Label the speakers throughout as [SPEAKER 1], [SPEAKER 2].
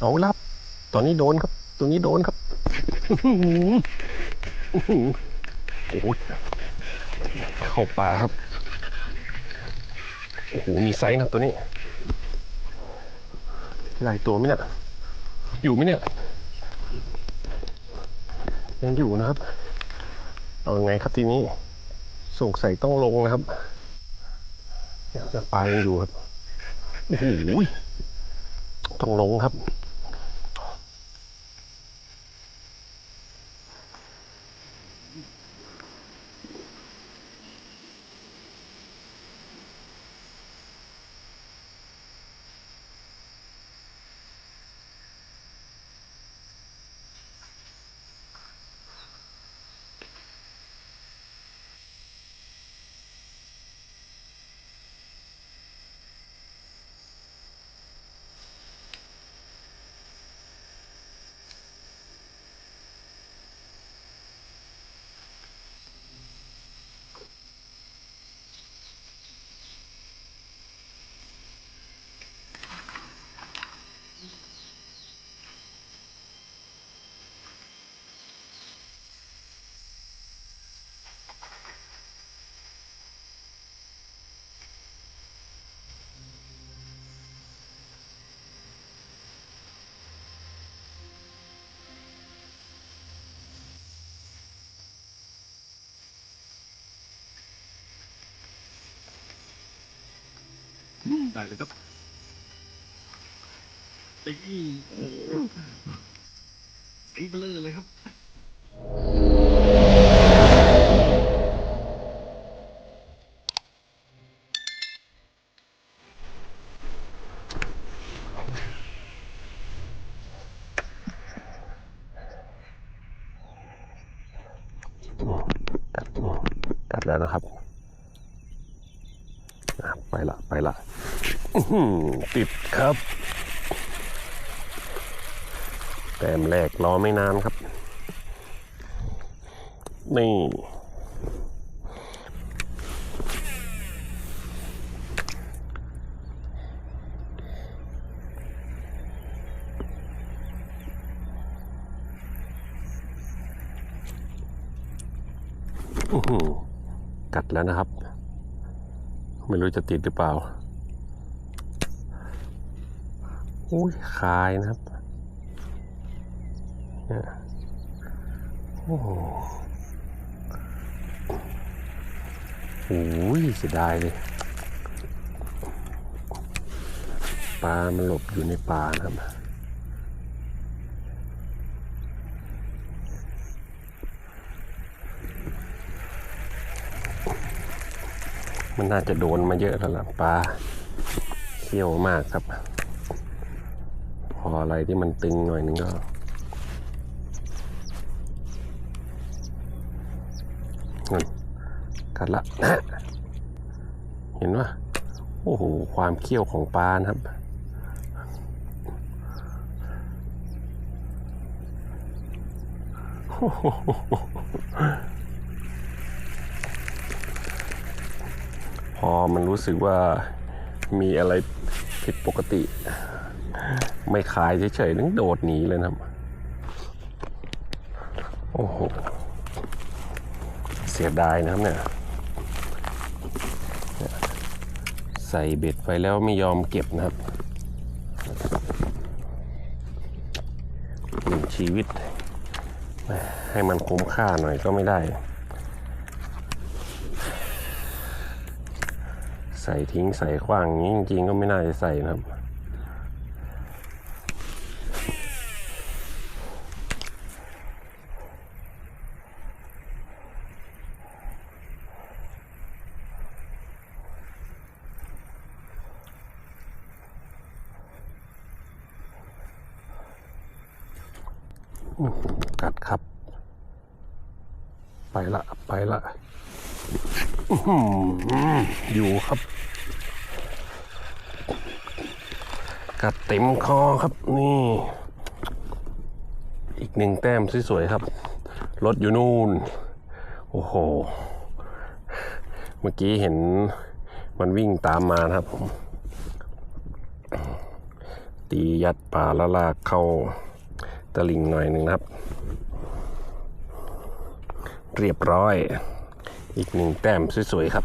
[SPEAKER 1] เอาลับ ตอนนี้โดนครับ ตัวนี้โดนครับโอ้โหเข้าป่าครับ โอ้โห มีไซส์นะตัวนี้ลายตัวไหมเนี่ย อยู่ไหมเนี่ย ยังอยู่นะครับ เอาไงครับทีนี้สงสัยต้องลงนะครับเนี่ยปลายังอยู่ครับ โอ้โห ต้องหลงครับ
[SPEAKER 2] ได้เลยครับตีตีเบลอเลยครับ
[SPEAKER 1] ตัดแล้วนะครับอะไปละไปละอื้อหือ ติดครับ แต้มแรกรอไม่นานครับ นี่อื้อหือกัดแล้วนะครับ ไม่รู้จะติดหรือเปล่า อุ้ยคายนะครับโอ้โหโอ้ยเสียดายเลยปลามันหลบอยู่ในป่านะครับมันน่าจะโดนมาเยอะแล้วล่ะปลาเขี้ยวมากครับ ออะไรที่มันตึงหน่อยนึงก็นั่นกัดละเห็นว่าโอ้โห ความเขี้ยวของปลานะครับ พอมันรู้สึกว่ามีอะไรผิดปกติ ไม่ขายเฉยๆนึงโดดหนีเลยนะครับ โอ้โห เสียดายนะครับเนี่ย ใส่เบ็ดไปแล้วไม่ยอมเก็บนะครับหนึ่งชีวิต ให้มันคุ้มค่าหน่อยก็ไม่ได้ ใส่ทิ้งใส่ขว้างอย่างนี้จริงๆก็ไม่น่าจะใส่นะครับ กัดครับ ไปละไปละอยู่ครับ กัดเต็มคอครับนี่ อีกหนึ่งแต้มสวยๆครับรถอยู่นู่น โอ้โห เมื่อกี้เห็นมันวิ่งตามมานะครับผมตียัดปลาละลากเข้า ตะลิงหน่อยหนึ่งนะครับ เรียบร้อย อีกหนึ่งแต้มสวยๆครับ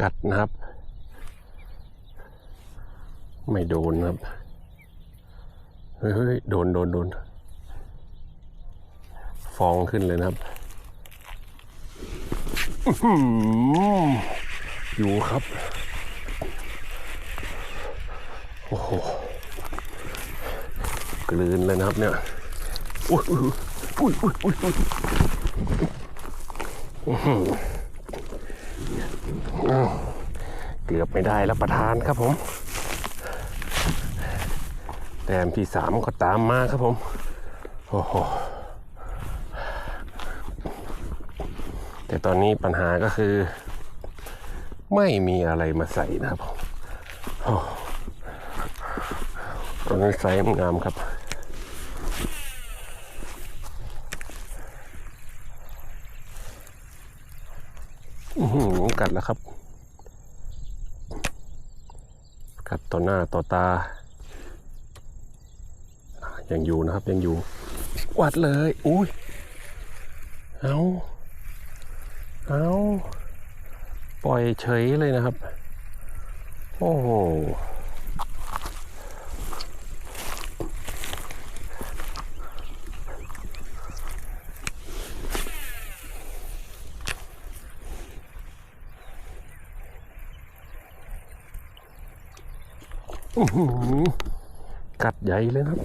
[SPEAKER 1] กัดนะครับ ไม่โดนครับ เฮ้ยเฮ้ยโดนโดนโดนฟองขึ้นเลยนะครับ อยู่ครับ โอ้โหกลืนเลยนะครับเนี่ยอุ้ยอุ้ยอุ้ยอุ้ยเกือบไม่ได้แล้วประทานครับผมแต้มที่สามก็ตามมาครับผม โอ้โห แต่ตอนนี้ปัญหาก็คือ ไม่มีอะไรมาใส่นะครับผมตอนนี้ไซส์งามครับอือหือกัดแล้วครับ กัดต่อหน้าต่อตา ยังอยู่นะครับยังอยู่ วัดเลย อุ้ย เอา เอาปล่อยเฉยเลยนะครับ โอ้โหกัดใหญ่เลยครับ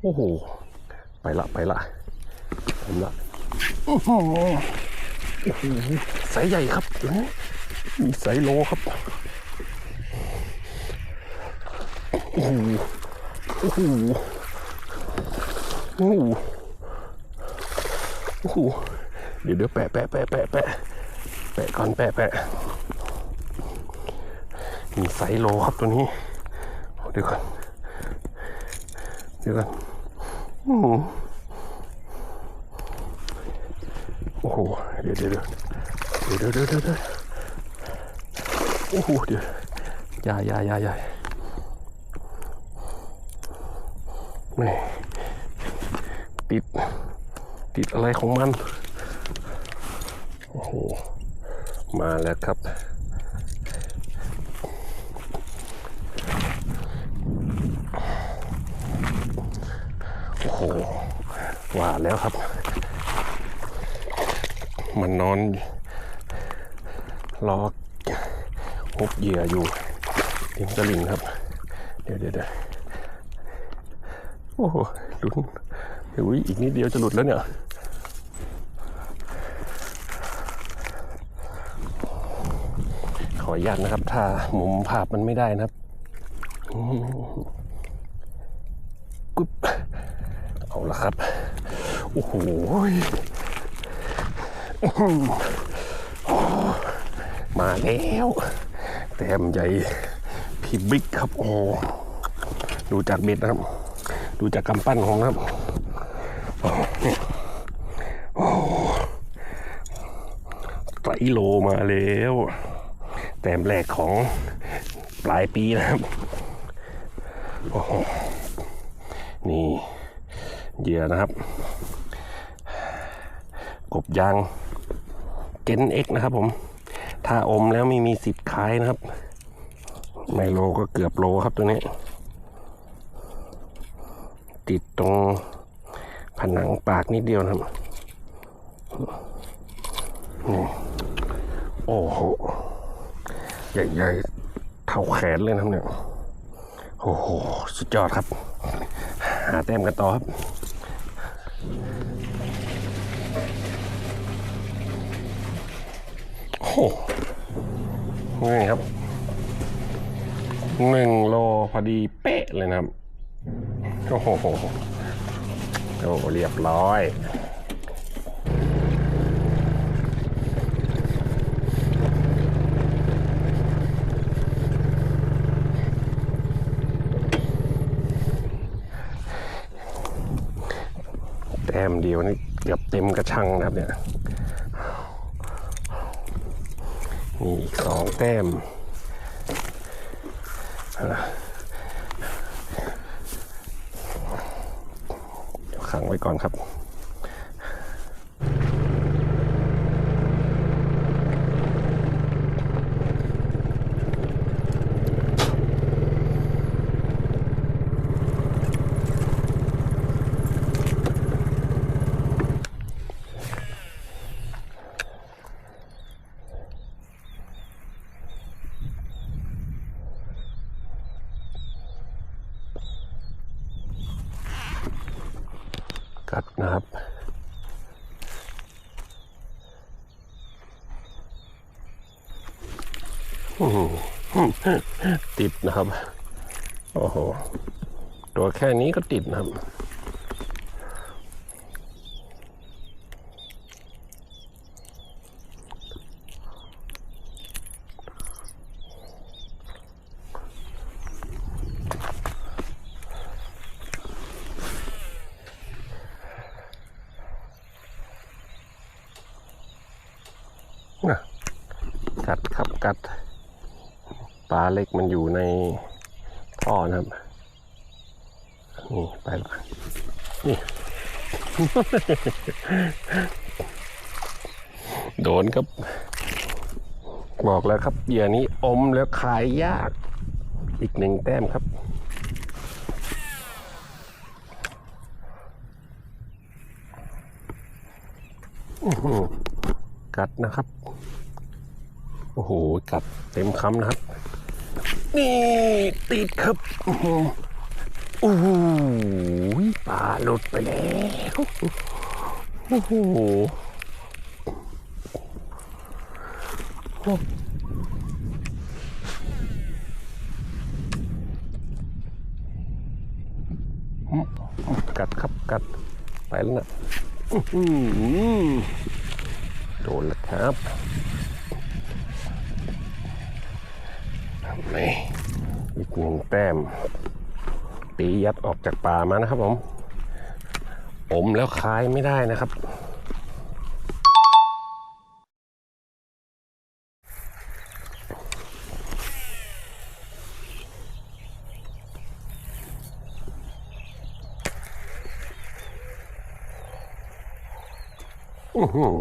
[SPEAKER 1] โอ้โห ไปละ ไปละผมละ โอ้โหโอ้โหไซส์ใหญ่ครับตัวนี้มีไซส์โลครับ โอ้โหโอ้โหโอ้โหโอ้โหเดี๋ยวเดี๋ยวแปะแปะแปะแปะแปะแปะก่อนแปะแปะมีไซส์โลครับตัวนี้เดี๋ยวก่อนเดี๋ยวกันโอ้โหโอ้โห เดี๋ยวเดี๋ยวเดี๋ยวเดี๋ยวเดี๋ยวเดี๋ยวโอ้โหเดี๋ยวอยาอยาอยาอยาแม่ติด ติดอะไรของมัน โอ้โห มาแล้วครับโอ้โหว่าแล้วครับ มันนอนรอฮุบเหยื่ออยู่ริมตลิ่งครับ เดี๋ยวเดี๋ยวโอ้โหลุ้นอุ้ยอีกนิดเดียวจะหลุดแล้วเนี่ยขออนุญาตนะครับ ถ้ามุมภาพมันไม่ได้นะครับกึ๊บเอาละครับ โอ้โห มาแล้วแต้มใหญ่พี่บิ๊กครับโอ้ดูจากเบ็ดนะครับ ดูจากกำปั้นของนะครับเนี่ยไตรโลมาแล้ว แต้มแรกของปลายปีนะครับนี่เหยื่อนะครับ กบยาง เจนเอ็กนะครับผม ถ้าอมแล้วไม่มีสิทธิ์ขายนะครับ ไมโลก็เกือบโลครับตัวนี้ ติดตรงผนังปากนิดเดียวนะครับนี่โอ้โห ใหญ่ๆ เท่าแขนเลยนะครับเนี่ย โอ้โห สุดยอดครับ หาแต้มกันต่อครับ นี่ครับหนึ่งโลพอดีเป๊ะเลยนะครับ โอ้โหโอ้เรียบร้อยแต้มเดียวนี่เกือบเต็มกระชังนะครับเนี่ย นี่อีกสองแต้มเดี๋ยวขังไว้ก่อนครับ ติดนะครับ โอ้โห ตัวแค่นี้ก็ติดนะครับ กัดครับกัด ปลาเล็กมันอยู่ในท่อนะครับ นี่ ไปละนี่ โดนครับ บอกแล้วครับเหยื่อนี้อมแล้วขายยาก อีกหนึ่งแต้มครับกัดนะครับ โอ้โห กัดเต็มคำนะครับ นี่ติดครับอื้อหือโอ้โหปลาหลุดไปแล้วโอ้โหกัดครับกัดไปแล้วนะอื้หือโดนแล้วครับ อีกหนึ่งแต้ม ตียัดออกจากป่ามานะครับผมอมแล้วคายไม่ได้นะครับอื้หือ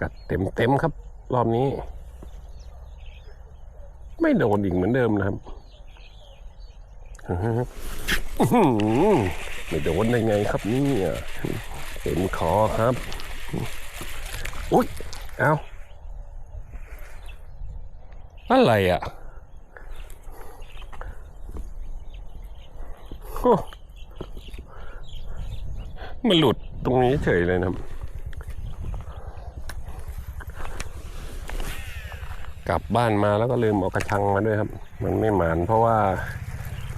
[SPEAKER 1] กัดเต็มๆครับ รอบนี้ ไม่โดนอีกเหมือนเดิมนะครับไม่โดนได้ไงครับเนี่ยเต็มคอครับ อุ๊ย เอาอะไรอะมันหลุดตรงนี้เฉยเลยนะครับ กลับบ้านมาแล้วก็ลืมเอากระชังมาด้วยครับ มันไม่หมานเพราะว่า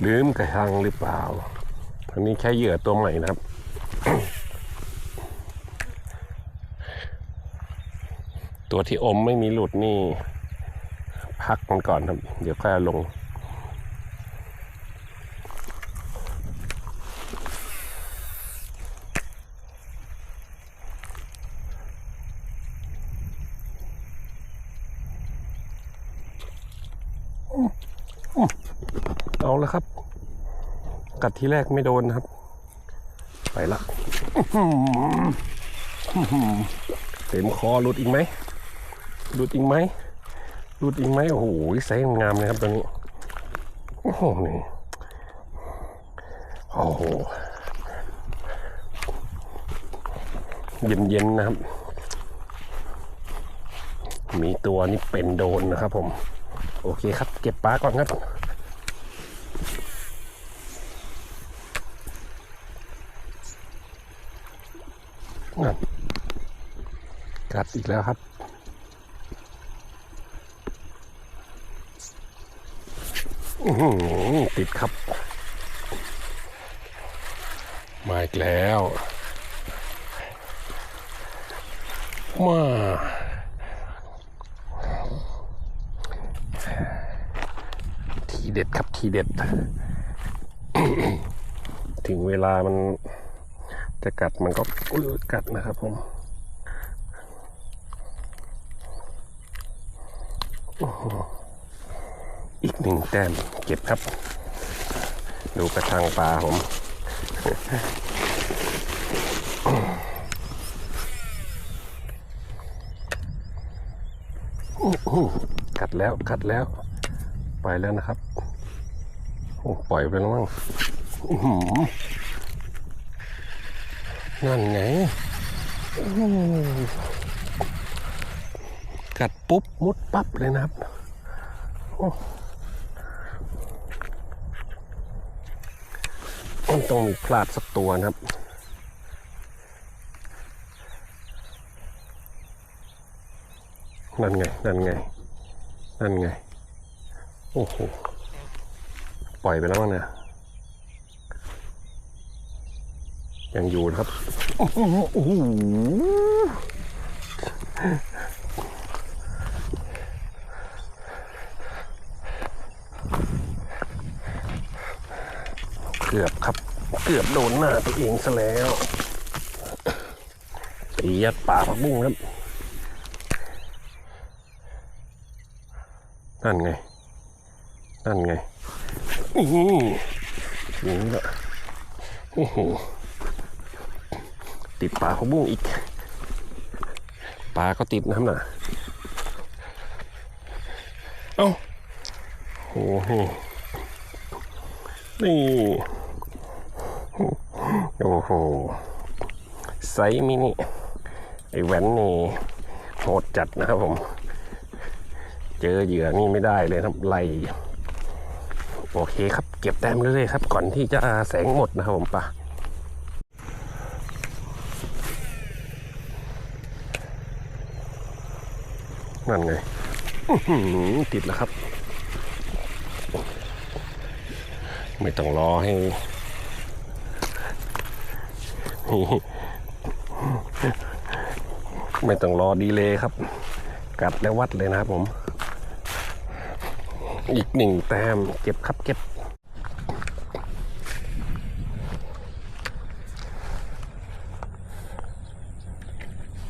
[SPEAKER 1] ลืมกระชังหรือเปล่าอันนี้ใช้เหยื่อตัวใหม่นะครับตัวที่อมไม่มีหลุดนี่ พักมันก่อนครับ เดี๋ยวค่อยลง เอาแล้วครับ กัดทีแรกไม่โดนครับ ไปละเต็มคอหลุดอีกไหมหลุดอีกไหมหลุดอีกไหมโอ้โหไซส์งามเลยครับตัวนี้โอ้โหนี่โอ้โหเย็นๆนะครับ มีตัวนี้เป็นโดนนะครับผม โอเคครับ เก็บปลาก่อนครับ กัดอีกแล้วครับอือติดครับ มาอีกแล้ว มาทีเด็ดครับทีเด็ด ถึงเวลามัน จะกัดมันก็กัดนะครับผมอีกหนึ่งแต้มเก็บครับ ดูกระชังปลาผมกัดแล้วกัดแล้ว ไปแล้วนะครับ โอ้ปล่อยไปแล้วมั้ง นั่นไงกัดปุ๊บ มุดปั๊บเลยนะครับโอ้มันต้องมีพลาดสักตัวนะครับนั่นไง นั่นไง นั่นไง โอ้โห ปล่อยไปแล้วมั้งเนี่ย ยังอยู่นะครับ โอ้โหโอ้โหเกือบครับ เกือบโดนหน้าตัวเองซะแล้วตียัดป่าผักบุ้งครับ นั่นไง นั่นไง นี่อย่างนี้ละโอ้โห ติดปลาเขาบุ้งอีก ปลาก็ติดนะครับน่ะเอ้าโอ้โหนี่โอ้โหไซมินิไอแว้นนี่โหดจัดนะครับผม เจอเหยื่อนี่ไม่ได้เลยครับไล่โอเคครับ เก็บแต้มเรื่อยๆครับ ก่อนที่จะแสงหมดนะครับผมปะ นั่นไงติดแล้วครับ ไม่ต้องรอให้ไม่ต้องรอดีเลยครับ กัดแล้ววัดเลยนะครับผม อีกหนึ่งแต้มเก็บครับเก็บ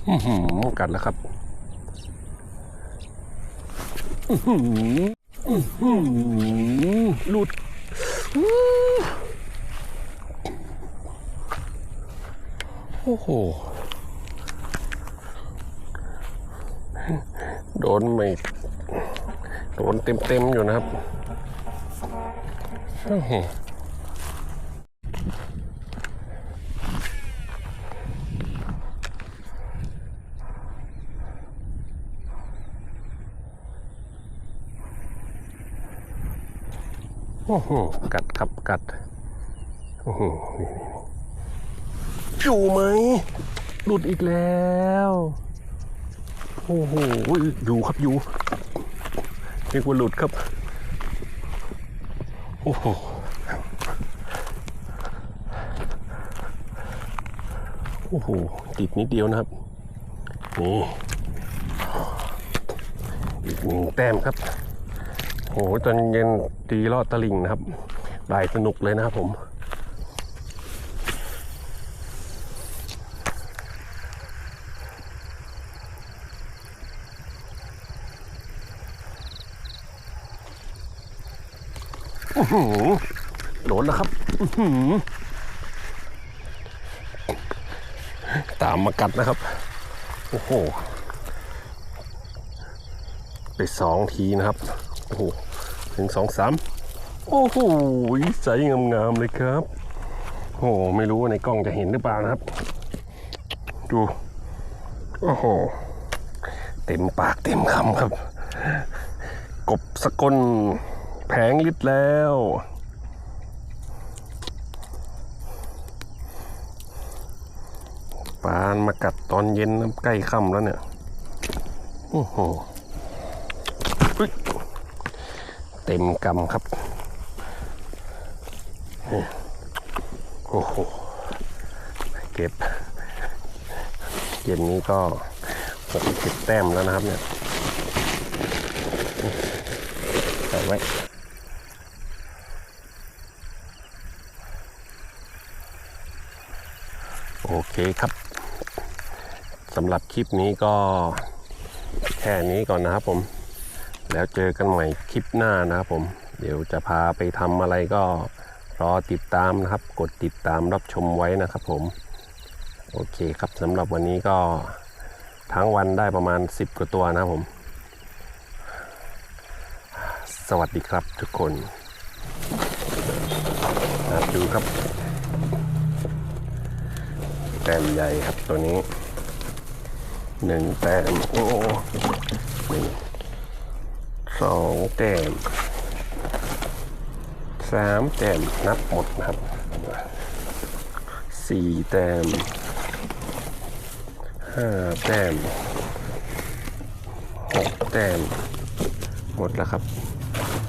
[SPEAKER 1] อื้อหือกัดแล้วครับ หลุดโอ้โห โดนไม่ โดนเต็มๆอยู่นะครับ โอ้โหกัดครับกัดโอ้โหอยู่ไหมหลุดอีกแล้วโอ้โหอยู่ครับอยู่เรียกว่าหลุดครับโอ้โหโอ้โหติดนิดเดียวนะครับนี่อีกหนึ่งแต้มครับ หตอนเย็นตีลอดตะลิงนะครับได้สนุกเลยนะครับผมอื้อหือโดนแล้วครับตามมากัดนะครับ โอ้โห ไปสองทีนะครับ โอ้โห ถึงสองสามโอ้โหใสงามๆเลยครับ โอ้ไม่รู้ว่าในกล้องจะเห็นหรือเปล่านะครับ ดู โอ้โห เต็มปากเต็มคำครับ กบสกลแผงลิตรแล้วปลามากัดตอนเย็นใกล้ค่ำแล้วเนี่ย โอ้โหอุ๊ย เต็มกำครับโอ้โหเก็บเย็นนี้ก็หกสิบแต้มแล้วนะครับเนี่ยใส่ไว้โอเคครับสำหรับคลิปนี้ก็แค่นี้ก่อนนะครับผม แล้วเจอกันใหม่คลิปหน้านะครับผม เดี๋ยวจะพาไปทำอะไรก็รอติดตามนะครับ กดติดตามรับชมไว้นะครับผม โอเคครับสำหรับวันนี้ก็ทั้งวันได้ประมาณ 10 กว่าตัวนะครับผม สวัสดีครับทุกคนดูครับ แต้มใหญ่ครับตัวนี้หนึ่งแต้มโอ้หนึ่ง สองแต้มสามแต้มนับหมดนะครับสี่แต้มห้าแต้มหกแต้มหมดแล้วครับ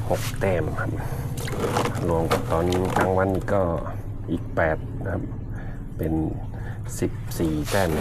[SPEAKER 1] หกแต้มครับรวมกับตอนกลางวันก็อีกแปดนะครับ เป็น14แต้ม